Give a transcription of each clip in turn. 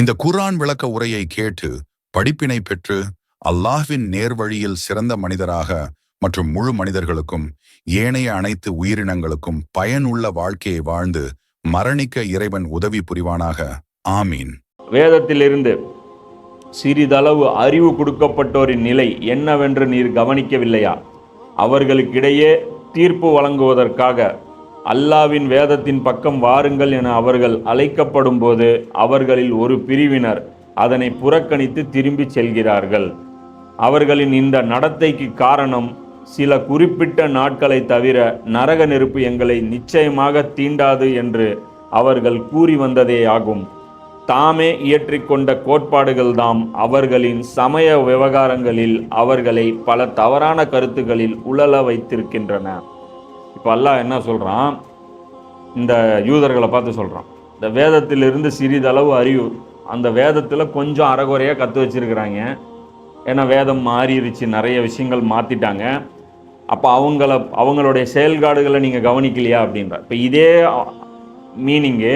இந்த குர்ஆன் விளக்க உரையை கேட்டு படிப்பினை பெற்று அல்லாஹ்வின் நேர்வழியில் சிறந்த மனிதராக மற்றும் முழு மனிதர்களுக்கும் ஏனைய அனைத்து உயிரினங்களுக்கும் பயனுள்ள வாழ்க்கையை வாழ்ந்து மரணிக்க இறைவன் உதவி புரிவானாக. ஆமீன். வேதத்திலிருந்து சிறிதளவு அறிவு கொடுக்கப்பட்டோரின் நிலை என்னவென்று நீர் கவனிக்கவில்லையா? அவர்களுக்கிடையே தீர்ப்பு வழங்குவதற்காக அல்லாவின் வேதத்தின் பக்கம் வாருங்கள் என அவர்கள் அழைக்கப்படும் போது அவர்களில் ஒரு பிரிவினர் அதனை புறக்கணித்து திரும்பி செல்கிறார்கள். அவர்களின் இந்த நடத்தைக்கு காரணம் சில குறிப்பிட்ட நாட்களை தவிர நரக நெருப்பு எங்களை நிச்சயமாக தீண்டாது என்று அவர்கள் கூறி வந்ததே ஆகும். தாமே இயற்றிக்கொண்ட கோட்பாடுகள்தாம் அவர்களின் சமய விவகாரங்களில் அவர்களை பல தவறான கருத்துகளில் உழல வைத்திருக்கின்றன. இப்போ அல்லாஹ் என்ன சொல்கிறான் இந்த யூதர்களை பார்த்து சொல்கிறான் இந்த வேதத்திலிருந்து சிறிதளவு அறிவு அந்த வேதத்தில் கொஞ்சம் அறகுறையாக கற்று வச்சிருக்கிறாங்க. ஏன்னா வேதம் மாறிடுச்சு நிறைய விஷயங்கள் மாற்றிட்டாங்க அப்போ அவங்கள அவங்களுடைய செயல்பாடுகளை நீங்கள் கவனிக்கலையா அப்படின்ற இப்போ இதே மீனிங்கு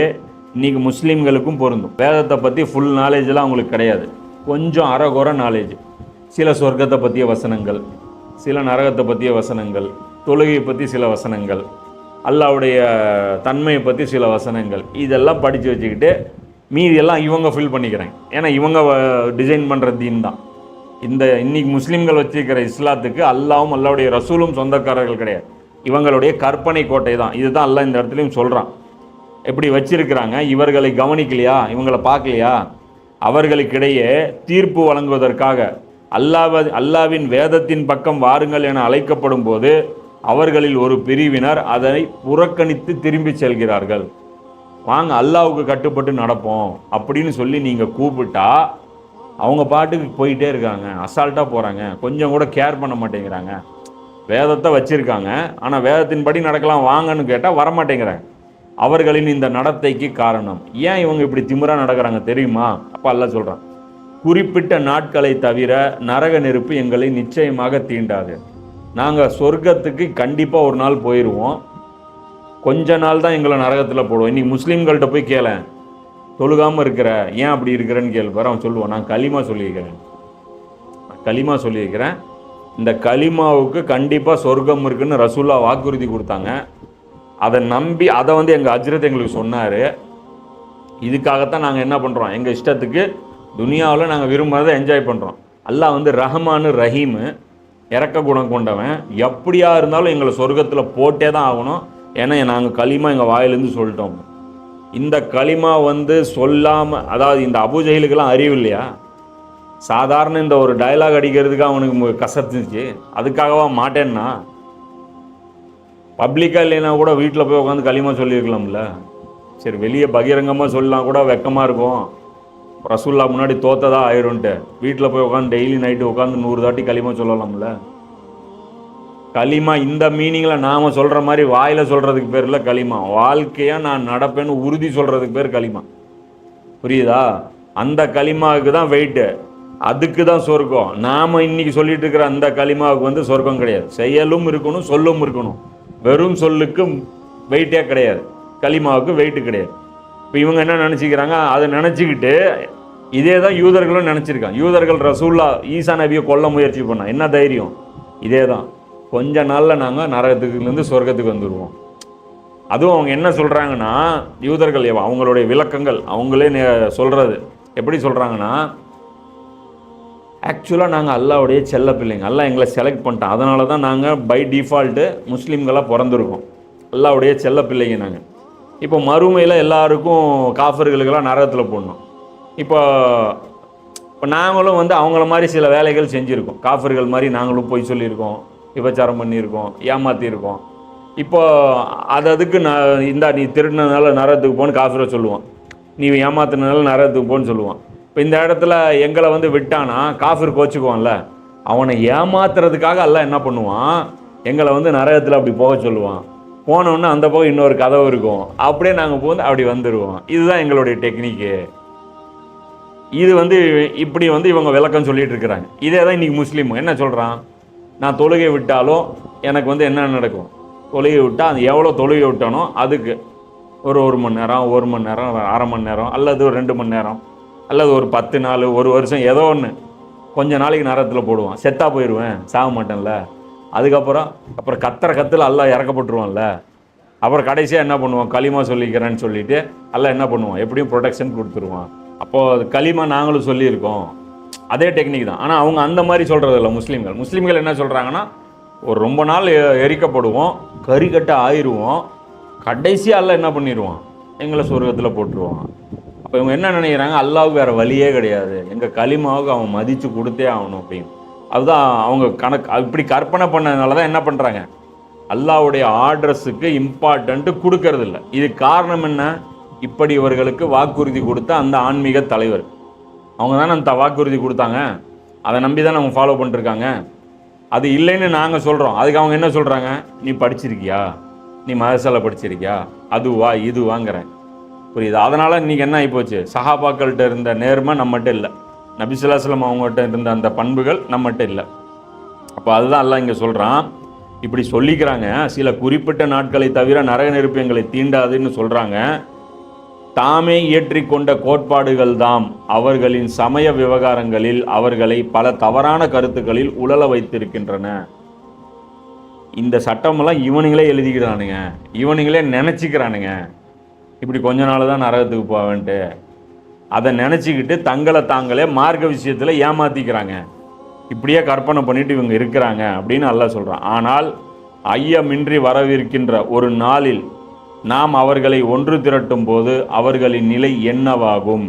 இன்றைக்கி முஸ்லீம்களுக்கும் பொருந்தும். வேதத்தை பற்றி ஃபுல் நாலேஜெலாம் அவங்களுக்கு கிடையாது. கொஞ்சம் அறகுறை நாலேஜ் சில சொர்க்கத்தை பற்றிய வசனங்கள் சில நரகத்தை பற்றிய வசனங்கள் தொழுகையை பற்றி சில வசனங்கள் அல்லாவுடைய தன்மையை பற்றி சில வசனங்கள் இதெல்லாம் படித்து வச்சுக்கிட்டு மீதியெல்லாம் இவங்க ஃபில் பண்ணிக்கிறாங்க ஏன்னா இவங்க டிசைன் பண்ணுற தீன் தான். இந்த இன்னைக்கு முஸ்லீம்கள் வச்சுருக்கிற இஸ்லாத்துக்கு அல்லாவும் அல்லாவுடைய ரசூலும் சொந்தக்காரர்கள் கிடையாது. இவங்களுடைய கற்பனை கோட்டை தான். இதுதான் அல்லாஹ் இந்த இடத்துலையும் சொல்கிறான் எப்படி வச்சிருக்கிறாங்க? இவர்களை கவனிக்கலையா? இவங்களை பார்க்கலையா? அவர்களுக்கிடையே தீர்ப்பு வழங்குவதற்காக. அல்லாவ அல்லாவின் வேதத்தின் பக்கம் வாருங்கள் என அழைக்கப்படும் போது அவர்களில் ஒரு பிரிவினர் அதை புறக்கணித்து திரும்பி செல்கிறார்கள். வாங்க அல்லாவுக்கு கட்டுப்பட்டு நடப்போம் அப்படின்னு சொல்லி நீங்கள் கூப்பிட்டா அவங்க பாட்டுக்கு போயிட்டே இருக்காங்க. அசால்ட்டாக போகிறாங்க கொஞ்சம் கூட கேர் பண்ண மாட்டேங்கிறாங்க. வேதத்தை வச்சுருக்காங்க. ஆனால் வேதத்தின்படி நடக்கலாம் வாங்கன்னு கேட்டால் வரமாட்டேங்கிறாங்க. அவர்களின் இந்த நடத்தைக்கு காரணம். ஏன் இவங்க இப்படி திமிரா நடக்கிறாங்க தெரியுமா? அப்போ அல்ல சொல்கிறான் குறிப்பிட்ட நாட்களை தவிர நரக நெருப்பு எங்களை நிச்சயமாக தீண்டாது. நாங்கள் சொர்க்கத்துக்கு கண்டிப்பாக ஒரு நாள் போயிடுவோம் கொஞ்ச நாள் தான் எங்களை நரகத்தில் போடுவோம். இன்றைக்கி முஸ்லீம்கள்ட்ட போய் கேளேன். தொழுகாமல் இருக்கிற ஏன் அப்படி இருக்கிறேன்னு கேள்வி அவன் சொல்லுவான் நான் களிமா சொல்லியிருக்கிறேன். களிமா சொல்லியிருக்கிறேன். இந்த களிமாவுக்கு கண்டிப்பாக சொர்க்கம் இருக்குன்னு ரசூல்லா வாக்குறுதி கொடுத்தாங்க. அதை நம்பி அதை வந்து எங்கள் அஜ்ரத் எங்களுக்கு சொன்னார். இதுக்காகத்தான் நாங்கள் என்ன பண்ணுறோம் எங்கள் இஷ்டத்துக்கு துனியாவில் நாங்கள் விரும்புகிறத என்ஜாய் பண்ணுறோம் அல்லாஹ் வந்து ரஹ்மானு ரஹீமு. இறக்க குணம் கொண்டவன். எப்படியா இருந்தாலும் எங்களை சொர்க்கத்தில் போட்டே தான் ஆகணும். ஏன்னா நாங்கள் களிமா எங்கள் வாயிலேருந்து சொல்லிட்டோம். இந்த களிமா வந்து சொல்லாமல் அதாவது இந்த அபுஜெயிலுக்கெல்லாம் அறிவு இல்லையா? சாதாரண இந்த ஒரு டயலாக் அடிக்கிறதுக்கு அவனுக்கு கசத்துச்சு. அதுக்காகவா மாட்டேன்னா? பப்ளிக்காக இல்லைன்னா கூட வீட்டில் போய் உட்காந்து களிமா சொல்லியிருக்கலாம்ல. சரி வெளியே பகிரங்கமாக சொல்லலாம் கூட வெக்கமாக இருக்கும். ரசூல்லா முன்னாடி தோத்ததா ஆயிரும்ன்ட்டு வீட்டில் போய் உட்காந்து டெய்லி நைட்டு உட்காந்து நூறு தாட்டி களிமா சொல்லலாம்ல. களிமா இந்த மீனிங்கில் நாம் சொல்கிற மாதிரி வாயில் சொல்கிறதுக்கு பேர் இல்லை களிமா. வாழ்க்கையாக நான் நடப்பேன்னு உறுதி சொல்கிறதுக்கு பேர் களிமா. புரியுதா? அந்த களிமாவுக்கு தான் வெயிட்டு அதுக்கு தான் சொர்க்கம். நாம் இன்றைக்கி சொல்லிட்டு இருக்கிற அந்த களிமாவுக்கு வந்து சொர்க்கம் கிடையாது. செயலும் இருக்கணும் சொல்லும் இருக்கணும். வெறும் சொல்லுக்கு வெயிட்டே கிடையாது. களிமாவுக்கு வெயிட்டு கிடையாது. இப்போ இவங்க என்ன நினச்சிக்கிறாங்க? அதை நினச்சிக்கிட்டு இதே தான் யூதர்களும் நினச்சிருக்கான் யூதர்கள் ரசூல்லா ஈசா நபியை கொல்ல முயற்சி பண்ணால் என்ன தைரியம்? இதே தான் கொஞ்ச நாளில் நாங்கள் நரகத்துக்குலேருந்து சொர்க்கத்துக்கு வந்துடுவோம் அதுவும் அவங்க என்ன சொல்கிறாங்கன்னா யூதர்கள் அவங்களுடைய விளக்கங்கள் அவங்களே நே- எப்படி சொல்கிறாங்கன்னா ஆக்சுவலாக நாங்கள் அல்லாவுடைய செல்ல பிள்ளைங்க. அல்லா எங்களை செலக்ட் பண்ணிட்டோம் அதனால தான் நாங்கள் பை டிஃபால்ட்டு முஸ்லீம்களாக பிறந்திருக்கோம். அல்லாவுடைய செல்ல பிள்ளைங்க நாங்கள் இப்போ மறுமையில் எல்லாருக்கும் காஃபர்களுக்கெல்லாம் நரகத்தில் போடணும். இப்போ இப்போ நாங்களும் வந்து அவங்கள மாதிரி சில வேலைகள் செஞ்சுருக்கோம். காஃபர்கள் மாதிரி நாங்களும் போய் சொல்லியிருக்கோம். விபச்சாரம் பண்ணியிருக்கோம். ஏமாற்றியிருக்கோம் இப்போ அது அதுக்கு நான் இந்தா நீ திருடினதுனால நரகத்துக்கு போன்னு காஃபிரை சொல்லுவான். நீ ஏமாத்தினால நரகத்துக்கு போன்னு சொல்லுவான். இப்போ இந்த இடத்துல எங்களை வந்து விட்டானா காஃபிர் கோச்சுக்குவான்ல. அவனை ஏமாத்துறதுக்காக எல்லாம் என்ன பண்ணுவான்? எங்களை வந்து நரகத்தில் அப்படி போக சொல்லுவான். போனோன்னே அந்த பக்கம் இன்னொரு கதவு இருக்கும். அப்படியே நாங்கள் போந்து அப்படி வந்துடுவோம் இதுதான் எங்களுடைய டெக்னிக்கு. இது வந்து இப்படி வந்து இவங்க விளக்கம் சொல்லிட்டு இருக்கிறாங்க இதே தான் இன்றைக்கி முஸ்லீம். என்ன சொல்கிறான் நான் தொழுகை விட்டாலும் எனக்கு வந்து என்ன நடக்கும்? தொழுகை விட்டால் அது எவ்வளோ தொழுகை விட்டானோ அதுக்கு ஒரு ஒரு மணி நேரம் ஒரு மணி நேரம் அரை மணி நேரம் அல்லது ஒரு ரெண்டு மணி நேரம் அல்லது ஒரு பத்து நாள் ஒரு வருஷம் ஏதோ ஒன்று கொஞ்ச நாளைக்கு நேரத்தில் போடுவான். செத்தாக போயிடுவேன் சாக மாட்டேன்ல. அதுக்கப்புறம் அப்புறம் கத்துற கத்தில் எல்லாம் இறக்கப்பட்டுருவான்ல. அப்புறம் கடைசியாக என்ன பண்ணுவான்? களிமா சொல்லிக்கிறேன்னு சொல்லிட்டு எல்லாம் என்ன பண்ணுவான்? எப்படியும் ப்ரொடெக்ஷன் கொடுத்துருவான். அப்போது அது களிமா நாங்களும் சொல்லியிருக்கோம். அதே டெக்னிக் தான். ஆனால் அவங்க அந்த மாதிரி சொல்கிறது இல்லை முஸ்லீம்கள். முஸ்லீம்கள் என்ன சொல்கிறாங்கன்னா ஒரு ரொம்ப நாள் எ- எரிக்கப்படுவோம் கறிக்கட்ட ஆயிடுவோம் கடைசியாக அல்ல என்ன பண்ணிடுவான் எங்களை சொர்க்கத்தில் போட்டுருவான். அப்போ இவங்க என்ன நினைக்கிறாங்க? அல்லாவுக்கு வேறு வழியே கிடையாது. எங்கள் களிமாவுக்கு அவன் மதித்து கொடுத்தே ஆகணும் அப்படின்னு. அதுதான் அவங்க கணக்கு. இப்படி கற்பனை பண்ணதுனால தான் என்ன பண்ணுறாங்க அல்லாவுடைய ஆர்டர்ஸுக்கு இம்பார்ட்டண்ட்டு கொடுக்கறதில்ல. இது காரணம் என்ன? இப்படி இவர்களுக்கு வாக்குறுதி கொடுத்த அந்த ஆன்மீக தலைவர். அவங்க தானே அந்த வாக்குறுதி கொடுத்தாங்க? அதை நம்பி தான் அவங்க ஃபாலோ பண்ணிருக்காங்க? அது இல்லைன்னு நாங்கள் சொல்கிறோம் அதுக்கு அவங்க என்ன சொல்கிறாங்க நீ படிச்சிருக்கியா? நீ மதசாலை படிச்சிருக்கியா? அதுவா இதுவாங்கிறேன் புரியுது? அதனால் இன்னைக்கு என்ன ஆகிப்போச்சு சஹாபாக்கள்கிட்ட இருந்த நேர்மை நம்மகிட்ட இல்லை. நபிசுல்லாஸ்லம் அவங்ககிட்ட இருந்த அந்த பண்புகள் நம்மகிட்ட இல்லை. அப்போ அதுதான் எல்லாம் இங்கே சொல்கிறான் இப்படி சொல்லிக்கிறாங்க. சில குறிப்பிட்ட நாட்களை தவிர நரக நெருப்பு எங்களை தீண்டாதுன்னு சொல்கிறாங்க தாமே இயற்றிக்கொண்ட கோட்பாடுகள் தாம் அவர்களின் சமய விவகாரங்களில் அவர்களை பல தவறான கருத்துக்களில் உழல வைத்திருக்கின்றன. இந்த சட்டமெல்லாம் இவனுங்களே எழுதிக்கிறானுங்க. இவனுங்களே நினச்சிக்கிறானுங்க. இப்படி கொஞ்ச நாள் தான் நரகத்துக்கு போவேன்ட்டு. அதை நினச்சிக்கிட்டு தங்களை தாங்களே மார்க்க விஷயத்தில் ஏமாத்திக்கிறாங்க. இப்படியே கற்பனை பண்ணிட்டு இவங்க இருக்கிறாங்க அப்படின்னு நல்லா சொல்கிறான் ஆனால் ஐயமின்றி வரவிருக்கின்ற ஒரு நாளில் நாம் அவர்களை ஒன்று திரட்டும் போது அவர்களின் நிலை என்னவாகும்?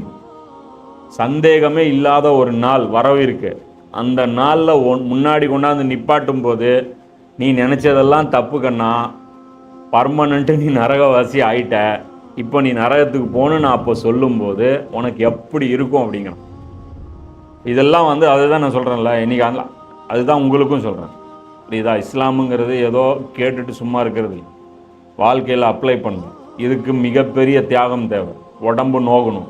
சந்தேகமே இல்லாத ஒரு நாள் வரவிருக்கு அந்த நாளில் ஒன் முன்னாடி கொண்டாந்து நிப்பாட்டும் போது நீ நினச்சதெல்லாம் தப்பு கண்ணா. பர்மனண்ட்டு நீ நரகவாசி ஆயிட்ட. இப்போ நீ நரகத்துக்கு போகணுன்னு நான் அப்போ சொல்லும்போது உனக்கு எப்படி இருக்கும் அப்படிங்கணும். இதெல்லாம் வந்து அதுதான் நான் சொல்கிறேன்ல இன்னைக்கு அந்த அதுதான் உங்களுக்கும் சொல்கிறேன் புரியுதா? இஸ்லாமுங்கிறது ஏதோ கேட்டுட்டு சும்மா இருக்கிறது இல்லை. வாழ்க்கையில் அப்ளை பண்ணணும். இதுக்கு மிகப்பெரிய தியாகம் தேவை. உடம்பு நோகணும்.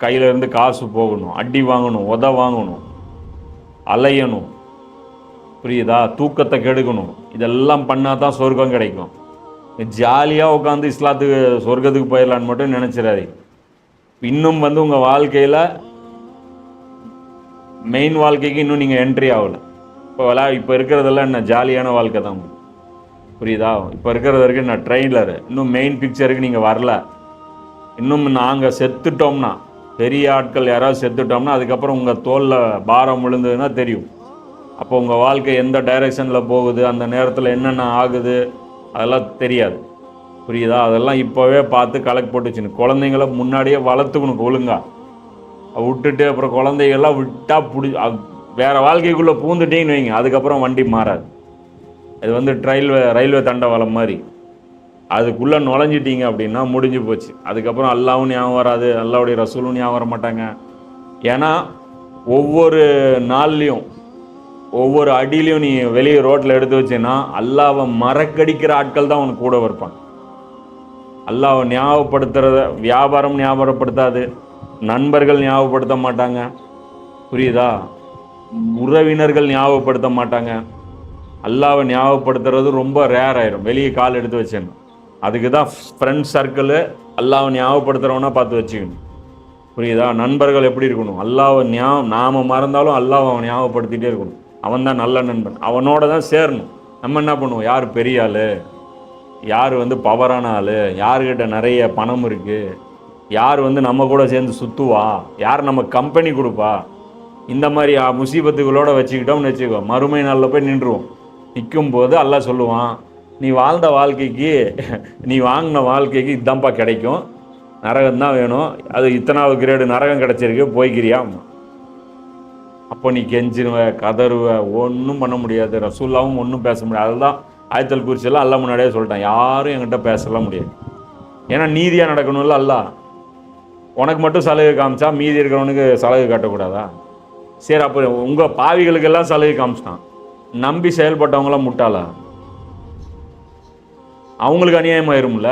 கையிலேருந்து காசு போகணும். அடி வாங்கணும். உத வாங்கணும். அலையணும். புரியுதா? தூக்கத்தை கெடுக்கணும். இதெல்லாம் பண்ணால் தான் சொர்க்கம் கிடைக்கும். ஜாலியாக உட்காந்து இஸ்லாத்துக்கு சொர்க்கத்துக்கு போயிடலான்னு மட்டும் நினச்சிடாதீங்க. இன்னும் வந்து உங்கள் வாழ்க்கையில் மெயின் வாழ்க்கைக்கு இன்னும் நீங்கள் என்ட்ரி ஆகலை. இப்போ விளா இப்போ இருக்கிறதெல்லாம் என்ன? ஜாலியான வாழ்க்கை தான். புரியுதா? இப்போ இருக்கிறது வரைக்கும் நான் ட்ரெயினில் இன்னும் மெயின் பிக்சருக்கு நீங்கள் வரல. இன்னும் நாங்கள் செத்துட்டோம்னா பெரிய ஆட்கள் யாராவது செத்துட்டோம்னா அதுக்கப்புறம் உங்கள் தோலில் பாரம் விழுந்ததுன்னா தெரியும். அப்போ உங்கள் வாழ்க்கை எந்த டைரெக்ஷனில் போகுது அந்த நேரத்தில் என்னென்ன ஆகுது அதெல்லாம் தெரியாது. புரியுதா? அதெல்லாம் இப்போவே பார்த்து கலெக்ட் போட்டு குழந்தைங்கள முன்னாடியே வளர்த்துக்கணும் ஒழுங்கா. விட்டுட்டு அப்புறம் குழந்தைகள்லாம் விட்டால் பிடி வேறு வாழ்க்கைக்குள்ளே பூந்துட்டேன்னு வைங்க அதுக்கப்புறம் வண்டி மாறாது. இது வந்து ரயில்வே ரயில்வே தண்டவாளம் மாதிரி. அதுக்குள்ளே நுழைஞ்சிட்டீங்க அப்படின்னா முடிஞ்சு போச்சு. அதுக்கப்புறம் அல்லாவும் ஞாபகம் வராது அல்லாவுடைய ரசூலும் ஞாபகம் வர மாட்டாங்க. ஏன்னா ஒவ்வொரு நாள்லையும் ஒவ்வொரு அடியிலையும் நீ வெளியே ரோட்டில் எடுத்து வச்சேன்னா அல்லாவை மறக்கடிக்கிற ஆட்கள் தான் உனக்கு கூட இருப்பாங்க அல்லாவை ஞாபகப்படுத்துகிறத வியாபாரம் ஞாபகப்படுத்தாது நண்பர்கள் ஞாபகப்படுத்த மாட்டாங்க. புரியுதா? உறவினர்கள் ஞாபகப்படுத்த மாட்டாங்க. அல்லாவை ஞாபகப்படுத்துறது ரொம்ப ரேர் ஆயிரும். வெளியே கால் எடுத்து வச்சேன்னு. அதுக்கு தான் ஃப்ரெண்ட் சர்க்கிளு அல்லாவை ஞாபகப்படுத்துகிறவனா பார்த்து வச்சுக்கணும். புரியுதா? நண்பர்கள் எப்படி இருக்கணும்? அல்லாவை ஞாபகம் நாம் மறந்தாலும் அல்லாவை அவன் ஞாபகப்படுத்திட்டே இருக்கணும். அவன் தான் நல்ல நண்பன். அவனோட தான் சேரணும். நம்ம என்ன பண்ணுவோம்? யார் பெரிய ஆள்? யார் வந்து பவரான ஆள்? யார்கிட்ட நிறைய பணம் இருக்குது யார் வந்து நம்ம கூட சேர்ந்து சுற்றுவா யார் நம்ம கம்பெனி கொடுப்பா? இந்த மாதிரி முசீபத்துகளோடு வச்சுக்கிட்டோம்னு வச்சுக்கோ. மறுமை நாளில் போய் நின்றுவோம். நிற்கும் போது அல்லாஹ் சொல்லுவான் நீ வாழ்ந்த வாழ்க்கைக்கு நீ வாங்கின வாழ்க்கைக்கு இதுதான்ப்பா கிடைக்கும். நரகம் தான் வேணும். அது இத்தனாவது கிரேடு நரகம் கிடைச்சிருக்கு போய்க்கிறியா அப்போ நீ கெஞ்சிருவ கதறுவ ஒன்றும் பண்ண முடியாது. ரசூல்லாவும் ஒன்றும் பேச முடியாது. அதுதான் ஆயத்தல் குறிச்சியெல்லாம் அல்ல முன்னாடியே சொல்லிட்டான். யாரும் என்கிட்ட பேசலாம் முடியாது. ஏன்னா நீதியாக நடக்கணும்ல அல்ல. உனக்கு மட்டும் சலுகை காமிச்சா மீதி இருக்கிறவனுக்கு சலுகை காட்டக்கூடாதா? சரி அப்போ உங்கள் பாவிகளுக்கெல்லாம் சலுகை காமிச்சிட்டான். நம்பி செயல்பட்டவங்களாம் முட்டாளா? அவங்களுக்கு அநியாயமாயிரும்ல?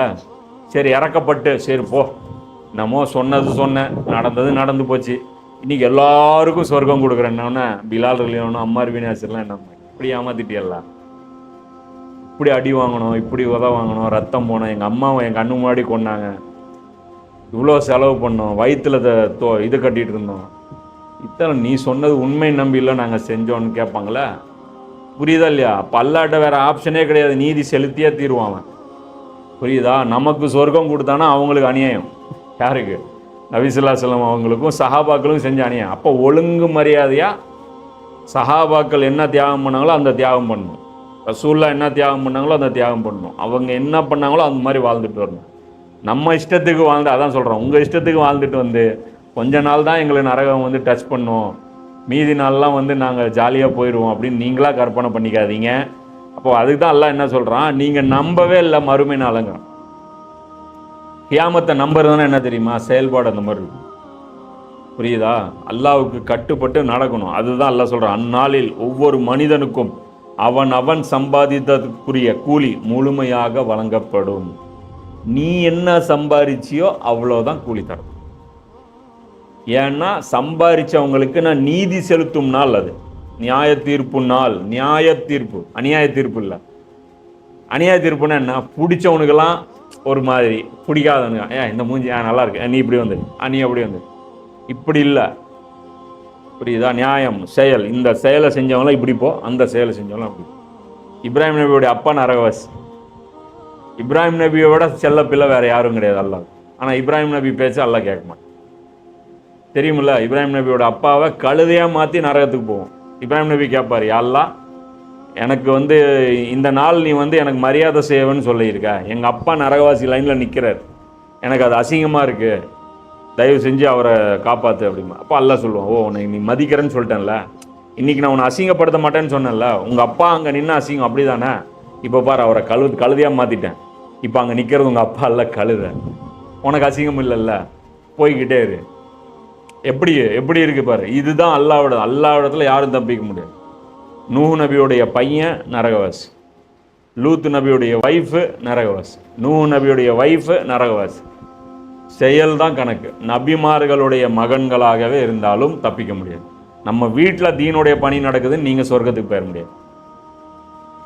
சரி இறக்கப்பட்டு சரி போ. என்னமோ சொன்னது சொன்னேன் நடந்தது நடந்து போச்சு. இன்னைக்கு எல்லாருக்கும் சொர்க்கம் கொடுக்குறேன்னொன்னே பிலால் இல்லையோனும் அம்மார் வினாசர்லாம் என்ன இப்படி ஏமாத்திட்டியெல்லாம் இப்படி அடி வாங்கணும் இப்படி உத வாங்கணும் ரத்தம் போனோம் எங்கள் அம்மாவை என் கண்ணு முன்னாடி கொண்டாங்க இவ்வளோ செலவு பண்ணோம் வயிற்றுல தோ இது கட்டிகிட்டு இருந்தோம். இத்தனை நீ சொன்னது உண்மை நம்பியில் நாங்கள் செஞ்சோன்னு கேட்பாங்களே? புரியுதா இல்லையா? அப்போ அல்லாட்ட வேற ஆப்ஷனே கிடையாது. நீதி செலுத்தியே தீருவான் அவன். புரியுதா? நமக்கு சொர்க்கம் கொடுத்தானா அவங்களுக்கு அநியாயம். யாருக்கு? நபிசுல்லா செல்லம் அவங்களுக்கும் சஹாபாக்களும் செஞ்ச அநியாயம். அப்போ ஒழுங்கு மரியாதையாக சஹாபாக்கள் என்ன தியாகம் பண்ணாங்களோ அந்த தியாகம் பண்ணணும். ரசூல்லா என்ன தியாகம் பண்ணாங்களோ அந்த தியாகம் பண்ணணும். அவங்க என்ன பண்ணாங்களோ அந்த மாதிரி வாழ்ந்துட்டு வரணும். நம்ம இஷ்டத்துக்கு வாழ்ந்து அதான் சொல்கிறோம் உங்கள் இஷ்டத்துக்கு வாழ்ந்துட்டு வந்து கொஞ்ச நாள் தான் எங்களை நரகம் வந்து டச் பண்ணும். மீதி நாள்லாம் வந்து நாங்கள் ஜாலியாக போயிடுவோம் அப்படின்னு நீங்களாக கற்பனை பண்ணிக்காதீங்க. அப்போது அதுக்கு தான் எல்லாம் என்ன சொல்கிறான் நீங்கள் நம்பவே இல்லை மறுமை நாளுங்க கியாமத்தை நம்புறதுன்னா என்ன தெரியுமா? செயல்பாடு அந்த மாதிரி இருக்கும். புரியுதா? அல்லாவுக்கு கட்டுப்பட்டு நடக்கணும். அதுதான் அல்லா சொல்கிறான் அந்நாளில் ஒவ்வொரு மனிதனுக்கும் அவன் அவன் சம்பாதித்ததுக்குரிய கூலி முழுமையாக வழங்கப்படும். நீ என்ன சம்பாதிச்சியோ அவ்வளோதான் கூலி தரும். ஏன்னா சம்பாரிச்சவங்களுக்கு நான் நீதி செலுத்தும் நாள் அது. நியாய தீர்ப்பு நாள். நியாய தீர்ப்பு அநியாய தீர்ப்பு இல்லை. அநியாய தீர்ப்புனா என்ன? பிடிச்சவனுக்கெல்லாம் ஒரு மாதிரி. பிடிக்காதவனுங்க ஏன் இந்த மூஞ்சி ஆ நல்லா இருக்கு. நீ இப்படி வந்து நீ அப்படி வந்து. இப்படி இல்லை. புரியுதா? நியாயம் செயல். இந்த செயலை செஞ்சவங்களாம் இப்படி போ அந்த செயலை செஞ்சவங்களாம் அப்படி இப்ராஹிம் நபியோடைய அப்பா நரகவாசி. இப்ராஹிம் நபியோட செல்ல பிள்ளை வேற யாரும் கிடையாது அல்லாஹ். ஆனால் இப்ராஹிம் நபி பேச அல்ல கேட்க மாட்டேன். தெரியுமில்ல இப்ராஹிம் நபியோட அப்பாவை கழுதையாக மாற்றி நரகத்துக்கு போவோம். இப்ராஹிம் நபி கேட்பார் அல்லா எனக்கு வந்து இந்த நாள் நீ வந்து எனக்கு மரியாதை செய்வேன்னு சொல்லியிருக்க. எங்கள் அப்பா நரகவாசி லைனில் நிற்கிறார் எனக்கு அது அசிங்கமாக இருக்குது தயவு செஞ்சு அவரை காப்பாற்று அப்படிமா அப்போ அல்லாஹ் சொல்லுவான் ஓ உன்னை நீ மதிக்கிறேன்னு சொல்லிட்டேன்ல. இன்னைக்கு நான் உன்னை அசிங்கப்படுத்த மாட்டேன்னு சொன்னேன்ல. உங்கள் அப்பா அங்கே நின்று அசிங்கம் அப்படி தானே இப்போ பாரு அவரை கழு கழுதையாக மாற்றிட்டேன் இப்போ அங்கே நிற்கிறது உங்கள் அப்பா இல்லை கழுத. உனக்கு அசிங்கம் இல்லைல்ல. போய்கிட்டே இரு. எப்படி எப்படி இருக்கு பாரு. இதுதான் அல்லாவோட அல்லாவிடத்தில் யாரும் தப்பிக்க முடியாது. நூஹ் நபியுடைய பையன் நரகவாசி. லூத் நபியுடைய ஒய்ஃபு நரகவாசி. நூஹ் நபியுடைய ஒய்ஃபு நரகவாசி. செயல் தான் கணக்கு. நபிமார்களுடைய மகன்களாகவே இருந்தாலும் தப்பிக்க முடியாது. நம்ம வீட்டில் தீனுடைய பணி நடக்குதுன்னு நீங்கள் சொர்க்கத்துக்கு போயிட முடியாது.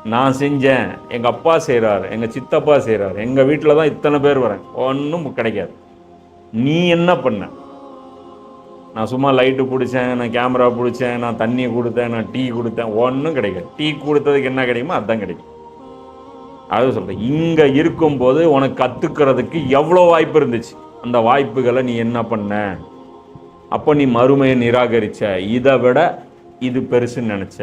நான் செஞ்சேன் எங்கள் அப்பா செய்கிறார் எங்கள் சித்தப்பா செய்கிறார் எங்கள் வீட்டில் தான் இத்தனை பேர் வரேன். ஒன்றும் கிடைக்காது. நீ என்ன பண்ண? நான் சும்மா லைட்டு பிடிச்சேன் நான் கேமரா பிடிச்சேன் நான் தண்ணி கொடுத்தேன் நான் டீ கொடுத்தேன். ஒன்றும் கிடைக்காது. டீ கொடுத்ததுக்கு என்ன கிடைக்குமோ அதுதான் கிடைக்கும். அது சொல்கிறேன் இங்கே இருக்கும்போது உனக்கு கற்றுக்கிறதுக்கு எவ்வளோ வாய்ப்பு இருந்துச்சு? அந்த வாய்ப்புகளை நீ என்ன பண்ண? அப்போ நீ மறுமையை நிராகரிச்ச. இதை விட இது பெருசுன்னு நினச்ச.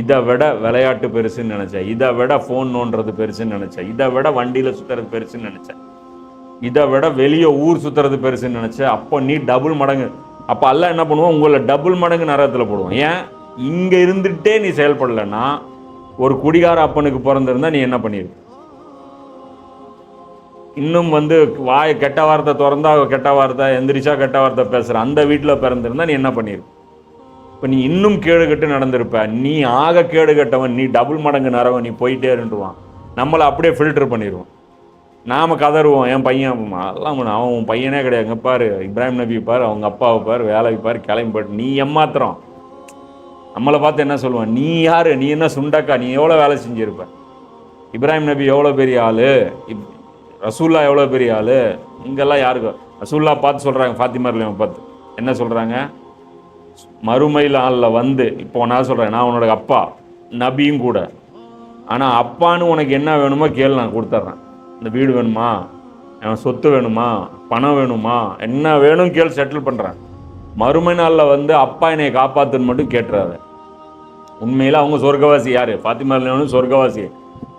இதை விட விளையாட்டு பெருசுன்னு நினச்ச. இதை விட ஃபோன் நோண்டுறது பெருசுன்னு நினச்ச. இதை விட வண்டியில் சுற்றுறது பெருசுன்னு நினச்ச. இதை விட வெளியே ஊர் சுற்றுறது பெருசுன்னு நினச்ச. அப்போ நீ டபுள் மடங்கு அப்போ அல்ல என்ன பண்ணுவோம் உங்களை டபுள் மடங்கு நரகத்தில் போடுவோம் ஏன்? இங்கே இருந்துகிட்டே நீ செயல்படலைன்னா ஒரு குடிகார அப்பனுக்கு பிறந்திருந்தா நீ என்ன பண்ணிருக்க இன்னும் வந்து வாய் கெட்ட வார்த்தை திறந்தா கெட்ட வார்த்தை எந்திரிச்சா கெட்ட வார்த்தை பேசுகிற அந்த வீட்டில் பிறந்திருந்தா நீ என்ன பண்ணிருக்க இப்போ நீ இன்னும் கேடுகட்டு நடந்திருப்ப. நீ ஆக கேடு கெட்டவன் நீ டபுள் மடங்கு நரவன் நீ போயிட்டே இருந்துருவான். நம்மளை அப்படியே ஃபில்டர் பண்ணிடுவான் நாம் கதறுவோம் என் பையன் எல்லாம் அவன் உன் பையனே கிடையாது. பாரு இப்ராஹிம் நபி பாரு அவங்க அப்பாவை பாரு வேலைக்கு பாரு கிளம்பி போட்டு நீ ஏமாத்திரம் நம்மளை பார்த்து என்ன சொல்லுவான்? நீ யார்? நீ என்ன சுண்டக்கா? நீ எவ்வளோ வேலை செஞ்சிருப்ப? இப்ராஹிம் நபி எவ்வளோ பெரிய ஆள்? இப் ரசூல்லா எவ்வளோ பெரிய ஆளு? இங்கெல்லாம் யாருக்கு ரசூல்லா பார்த்து சொல்கிறாங்க ஃபாத்திமர்லையும் பார்த்து. என்ன சொல்கிறாங்க மறுமையில் ஆளில் வந்து இப்போ நான் சொல்கிறேன் நான் உன்னோட அப்பா நபியும் கூட. ஆனால் அப்பான்னு உனக்கு என்ன வேணுமோ கேள் நான் கொடுத்துட்றேன் இந்த வீடு வேணுமா? என் சொத்து வேணுமா? பணம் வேணுமா? என்ன வேணும் கேள் செட்டில் பண்ணுறேன் மறுமை நாளில் வந்து அப்பா என்னை காப்பாத்துன்னு மட்டும் கேட்டுறாரு. உண்மையில் அவங்க சொர்க்கவாசி யார்? ஃபாத்திமா சொர்க்கவாசி.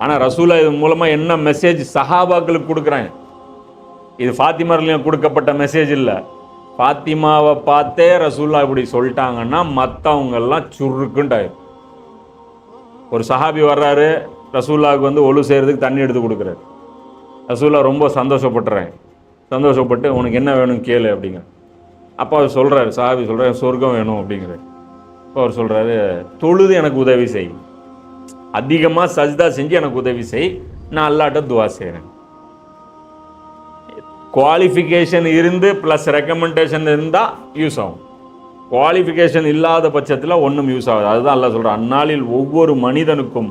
ஆனால் ரசூலா இது மூலமாக என்ன மெசேஜ் சஹாபாக்களுக்கு கொடுக்குறேன்? இது ஃபாத்திமர்லையும் கொடுக்கப்பட்ட மெசேஜ் இல்லை. ஃபாத்திமாவை பார்த்தே ரசூல்லா இப்படி சொல்லிட்டாங்கன்னா மற்றவங்கெல்லாம் சுருக்குன்ட்டாயிரும் ஒரு சஹாபி வர்றாரு ரசூல்லாவுக்கு வந்து ஒழு செய்கிறதுக்கு தண்ணி எடுத்து கொடுக்குறாரு. ரசூல்லா ரொம்ப சந்தோஷப்பட்டுறேன். சந்தோஷப்பட்டு உனக்கு என்ன வேணும் கேளு அப்படிங்கிற அப்போ அவர் சொல்கிறாரு சாபி சொல்கிறார் சொர்க்கம் வேணும் அப்படிங்கிற இப்போ அவர் சொல்கிறாரு தொழுது எனக்கு உதவி செய். அதிகமாக சஜ்தா செஞ்சு எனக்கு உதவி செய். நான் அல்லாட்ட துவா செய்கிறேன் குவாலிஃபிகேஷன் இருந்து ப்ளஸ் ரெக்கமெண்டேஷன் இருந்தால் யூஸ் ஆகும். குவாலிஃபிகேஷன் இல்லாத பட்சத்தில் ஒன்றும் யூஸ் ஆகாது. அதுதான் அல்ல சொல்கிறேன் அந்நாளில் ஒவ்வொரு மனிதனுக்கும்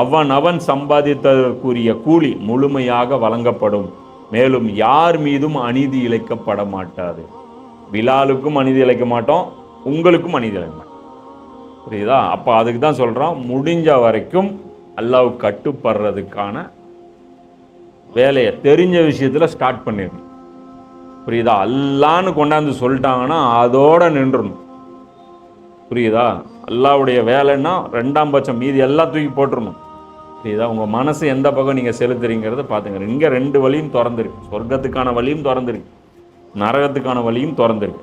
அவன் அவன் சம்பாதித்ததற்குரிய கூலி முழுமையாக வழங்கப்படும். மேலும் யார் மீதும் அநீதி இழைக்கப்பட மாட்டாது. விழாலுக்கும் அநீதி இழைக்க மாட்டோம் உங்களுக்கும் அநீதி இழைக்க மாட்டோம். புரியுதா? அப்போ அதுக்கு தான் சொல்கிறோம் முடிஞ்ச வரைக்கும் அல்லாஹ் கட்டுப்படுறதுக்கான வேலையை தெரிஞ்ச விஷயத்தில் ஸ்டார்ட் பண்ணிடணும். புரியுதா? அல்லான்னு கொண்டாந்து சொல்லிட்டாங்கன்னா அதோட நின்றுணும் புரியுதா? அல்லாவுடைய வேலைன்னா ரெண்டாம் பட்சம் மீதி எல்லாம் தூக்கி போட்டுருணும் புரியுதா? உங்கள் மனசு எந்த பக்கம் நீங்கள் செலுத்துறீங்கிறத பார்த்துங்க இங்கே ரெண்டு வழியும் திறந்துருக்கு. சொர்க்கத்துக்கான வழியும் திறந்துருக்கு. நரகத்துக்கான வழியும் திறந்துருக்கு.